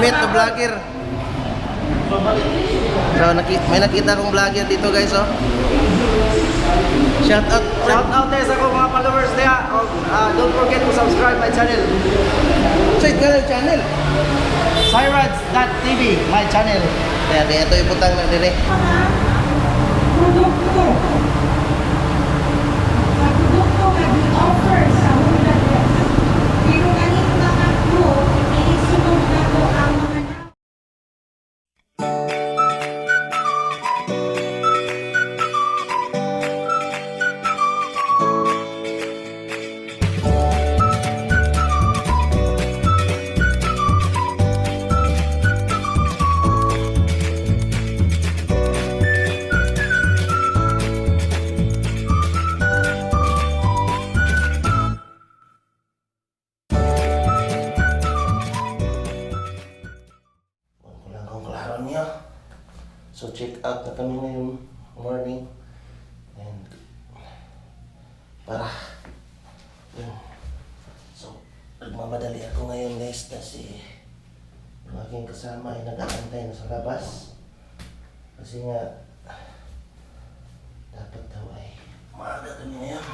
Meet the vlogger. So, naki may nakita akong vlogger dito guys, oh. Shout out. Shout out tayo sa akong mga followers niya. Ah, don't forget to subscribe my channel. Sa ito channel. Cyrads.tv, my channel. Kaya ito iputang na dire. produkto. Kasama ay nag-aantay na sa labas. Kasi nga, dapat daw ay maaga kami ngayon.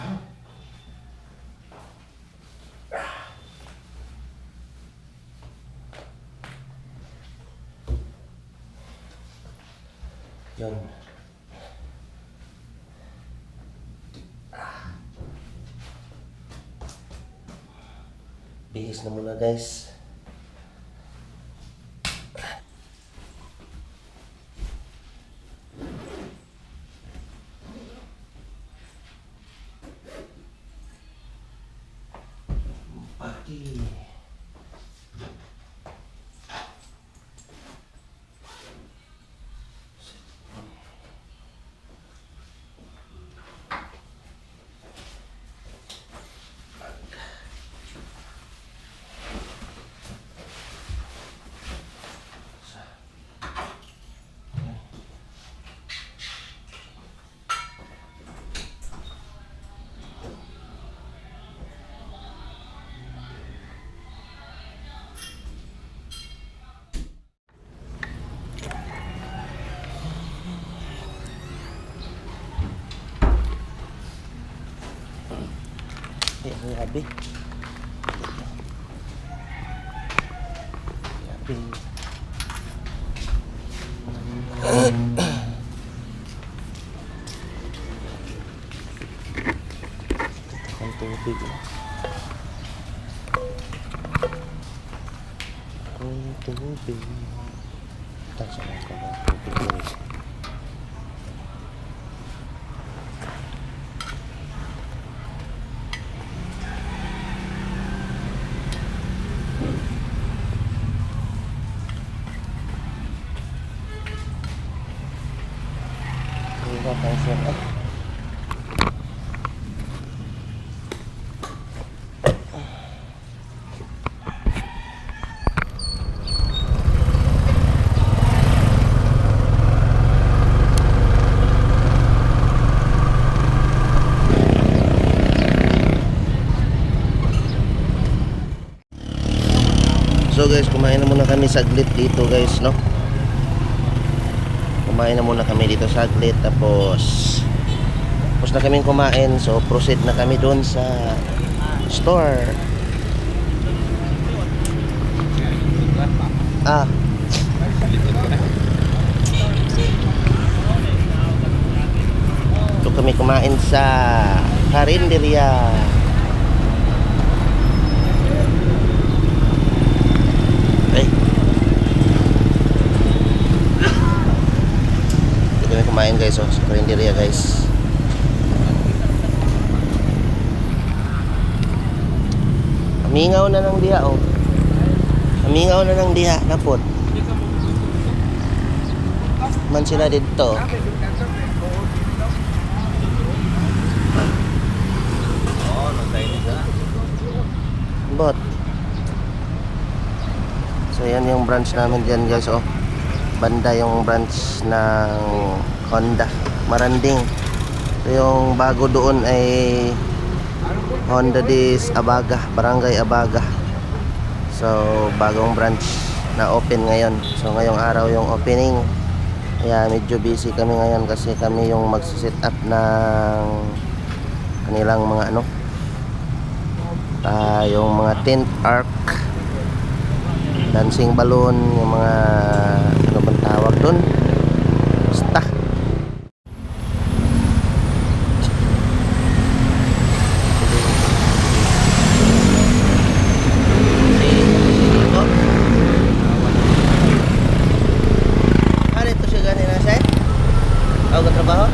Yun. Bihis na muna guys. Yeah. Grabe. Grabe. Saglit dito guys, no? Kumain na muna kami dito saglit tapos tapos na kaming kumain so proceed na kami doon sa store. Ah. Ito kami kumain sa Karinderia. Ay. Ito kami kumain guys oh, sa Karinderia guys. Amingaw na ng diha oh. Amingaw na ng diha napot. Man sila dito. Bot. So yan yung branch namin dyan guys oh. Banda yung branch ng Honda Maranding. Yung bago doon ay Honda Dis Abaga, Barangay Abaga. So bagong branch na open ngayon. So ngayong araw yung opening. Kaya medyo busy kami ngayon kasi kami yung magsiset up ng kanilang mga ano ah, yung mga tent arc dancing balloon yung mga ano bang tawag doon basta Ano ito siya gani na siya? Ako ka trabaho?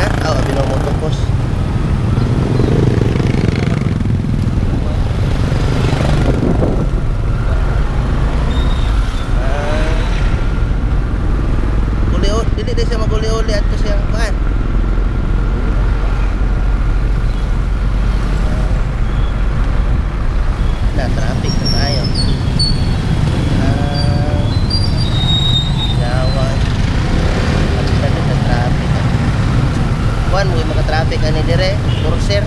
Ha? Ako, binumutupos. Ah. Siya maguli-uli at siya paan. Na traffic na tayo. Ah. Yawan. Ang ganda sa traffic. Kuan mo mga traffic ani dire, Corsair.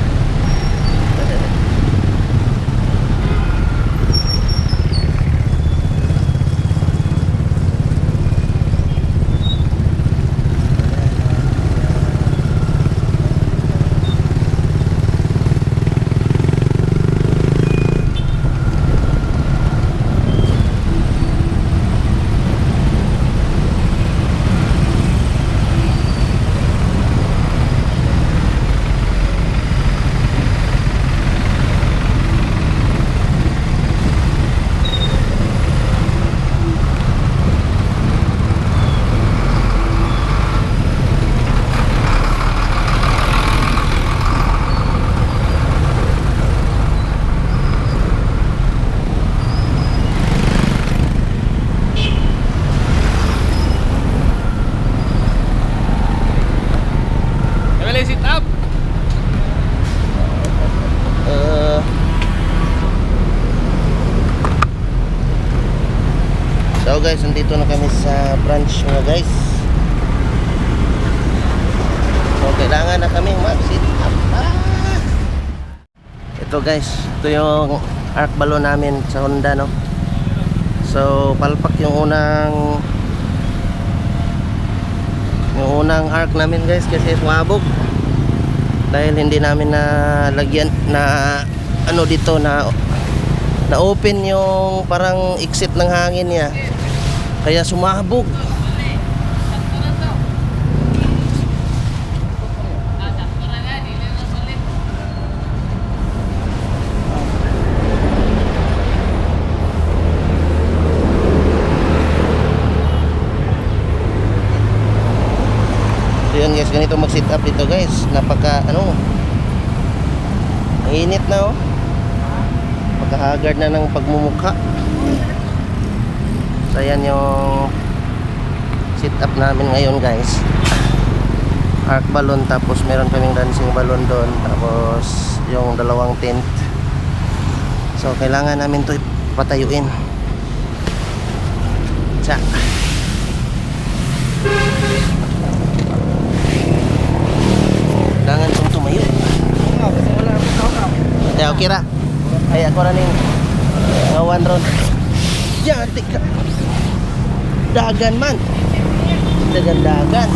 Kaya sit up. Uh, so guys, nandito na kami sa branch mga guys. So kailangan na kami mag-sit. Ah! Ito guys, ito yung arc balloon namin sa Honda no. So palpak yung unang yung unang arc namin guys kasi sumabog dahil hindi namin na lagyan na ano dito na na open yung parang exit ng hangin niya kaya sumabog So yun guys, ganito mag-sit up dito guys. Napaka ano. Ang init na oh. Pagkahagard na ng pagmumukha. So yan yung sit up namin ngayon guys. Arc balloon tapos meron kaming dancing balloon doon tapos yung dalawang tent. So kailangan namin to patayuin. Tsa. Kailangan itong tumayo. Ya, okay ra. Ay, ako na ning ngawan ron. Yati ka. Dagan man. Dagan-dagan.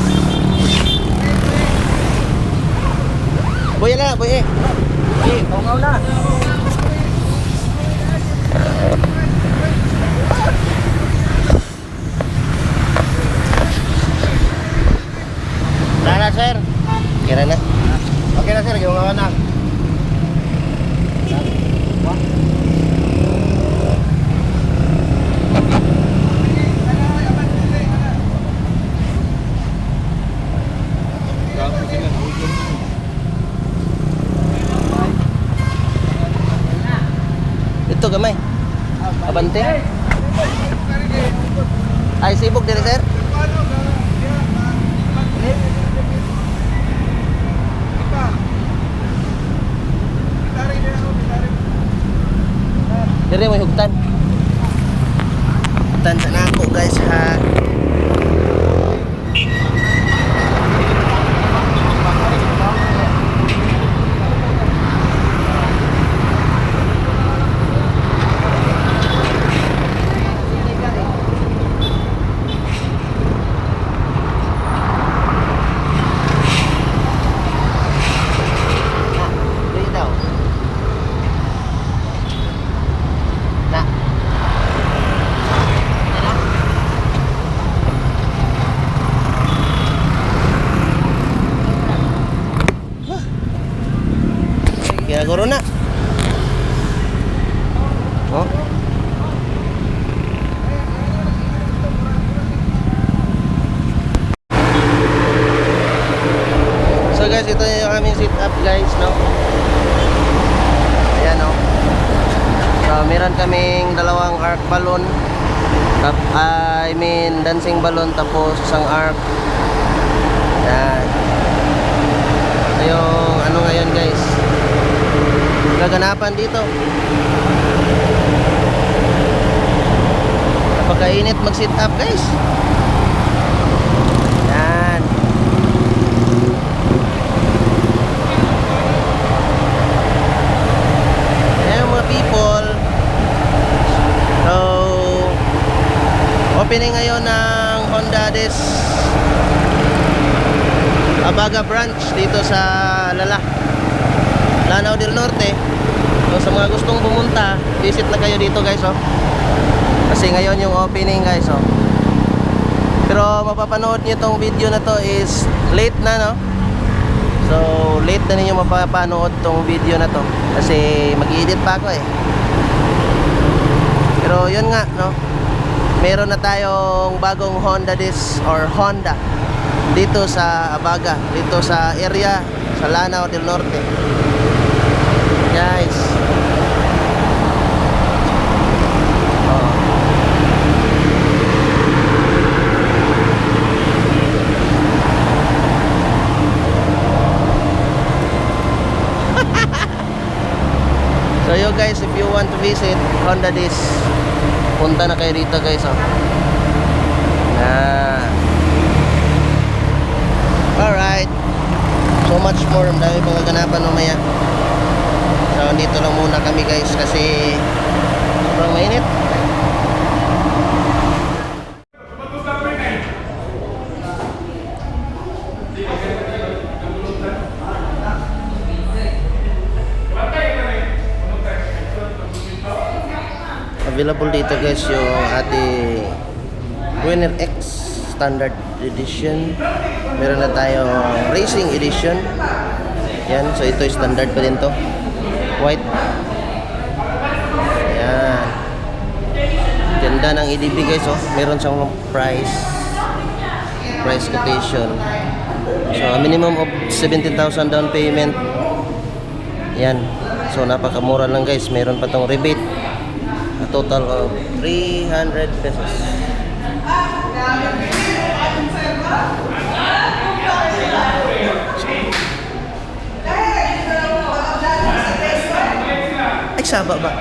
Boy na, boy eh. Okay, na. Sir. Kira na. Okay na sir, kaungaw na. Ito gamay. Abante. Ay, sibog dire, sir. Dire mo. Hugtan corona. Dito. Napakainit mag-sit up guys. Yan. Ayan mga people. So, opening ngayon ng Honda Des Abaga branch dito sa Lala. Lanao del Norte. So, sa mga gustong pumunta, visit na kayo dito guys oh. Kasi ngayon yung opening guys oh. Pero mapapanood niyo tong video na to is late na no. So, late na ninyo mapapanood tong video na to kasi mag-edit pa ako eh. Pero yun nga, no. Meron na tayong bagong Honda Dis or Honda dito sa Abaga, dito sa area sa Lanao del Norte. Guys. Oh. So you guys, if you want to visit Honda Dis, punta na kayo dito guys oh. Na. Alright. So much more, dami pang ganapan mamaya. So dito lang muna kami guys kasi sobrang mainit. Available dito guys yung ating Winner X Standard Edition. Meron na tayo Racing Edition. Yan, so ito standard pa din to. White. Yan. Ganda ng EDB guys oh. Meron siyang price. Price quotation. So minimum of 17,000 down payment. Yan. So napakamura lang guys. Meron pa tong rebate. Total of 300 pesos. Ay, saba ba?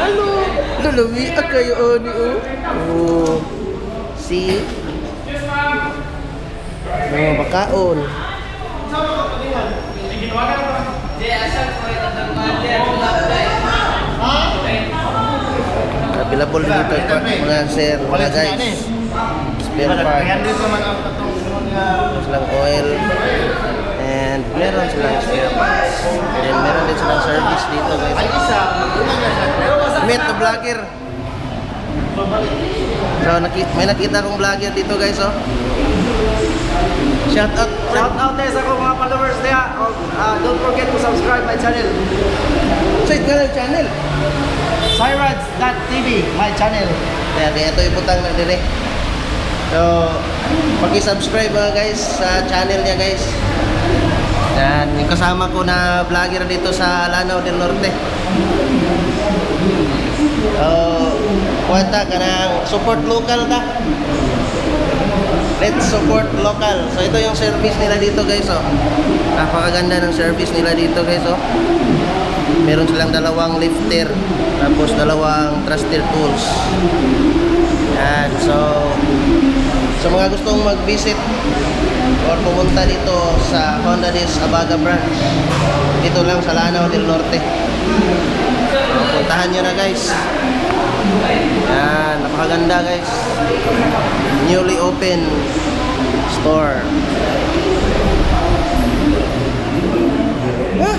Halo! Lalawi ang kayo, Oni, oh. Oh. See? Mga bakaon. Available dito ito mga sir, mga guys. Spare part. Meron silang oil. And meron silang spare parts. And meron din silang service dito guys. Meet the vlogger. So, naki may nakita kong vlogger dito guys oh. Shout out. Shout out tayo sa mga followers niya. Ah, don't forget to subscribe my channel. Sa nga channel. Cyrads.tv, my channel. Kaya ito iputang na dire. So, paki-subscribe mga guys sa channel niya guys. Yan, yung kasama ko na vlogger dito sa Lanao del Norte. So, kuwanta ka ng support local ta. Let's support local. So, ito yung service nila dito guys oh. Napakaganda ng service nila dito guys oh. Meron silang dalawang lifter, tapos dalawang thruster tools. Yan, so sa mga gustong mag-visit or pumunta dito sa Honda Dis Abaga branch, dito lang sa Lanao del Norte. Puntahan nyo na guys. Yan, napakaganda guys. Newly open store. Ah!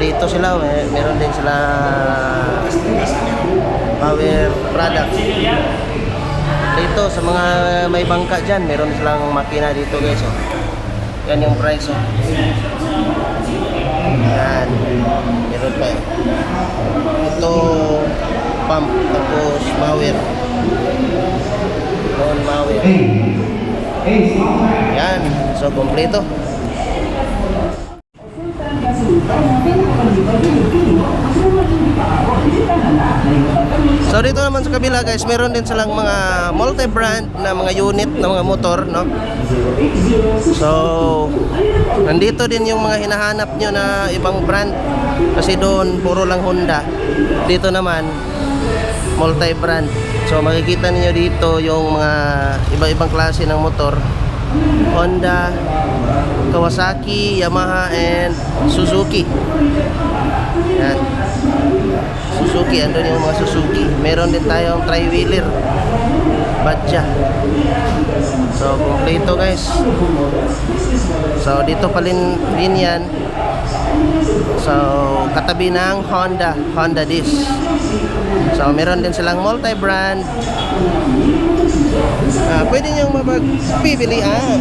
Dito sila, eh, meron din sila power product. Dito sa mga may bangka dyan, meron silang makina dito guys. Oh. Yan yung price. Oh. Yan. Meron pa. eh. Ito pump tapos mower. Non mower. Yan. So kompleto. So dito naman sa kabila guys, meron din silang mga multi-brand na mga unit na mga motor, no? So nandito din yung mga hinahanap nyo na ibang brand kasi doon puro lang Honda. Dito naman multi-brand. So makikita niyo dito yung mga iba-ibang klase ng motor. Honda, Kawasaki, Yamaha, and Suzuki. Yan. Suzuki, andun yung mga Suzuki. Meron din tayong tri-wheeler. Badja. So, kompleto guys. So, dito pa rin, rin yan. So, katabi ng Honda, Honda Disc. So, meron din silang multi-brand. Ah, pwede niyong mapagpipilian.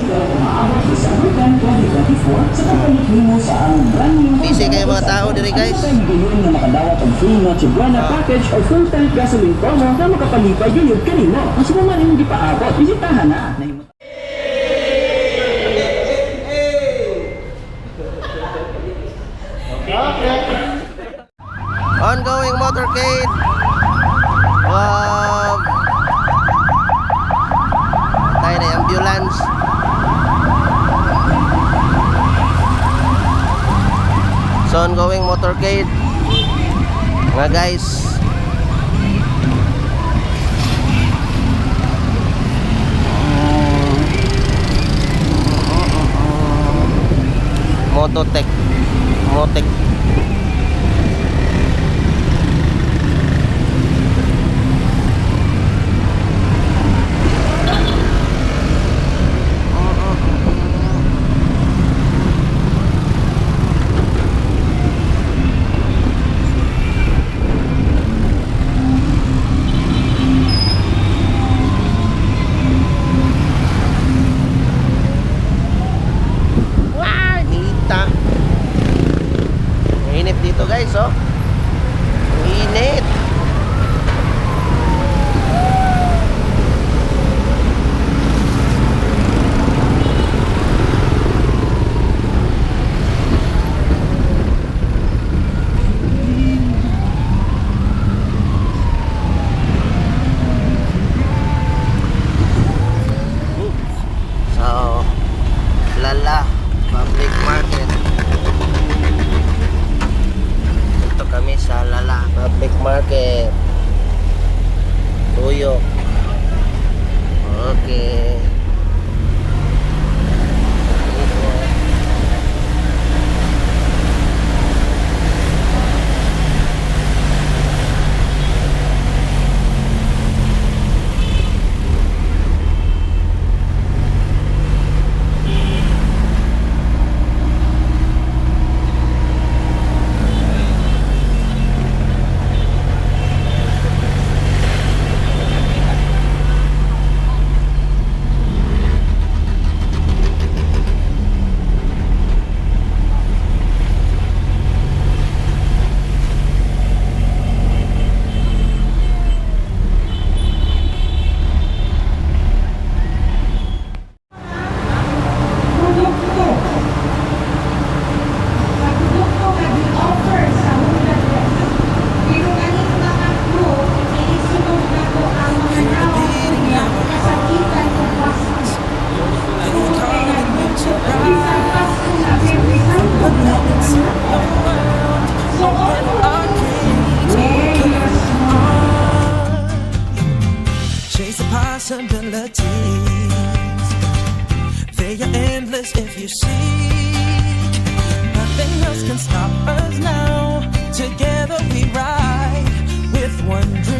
Busy kayo mga tao diri guys. Package o full tank gasoline promo na makapalipay yun kanimo. Ang man hindi pa abot, bisitahan na. Ongoing motorcade of tayo na ambulance so ongoing motorcade mga guys. Mototech. Motec Wow, nita. Mainit dito guys, oh. Init. So, Lala Public Market. Ito kami sa Lala Public Market. Tuyo. Okay. They are endless if you seek. Nothing else can stop us now. Together we ride with one dream.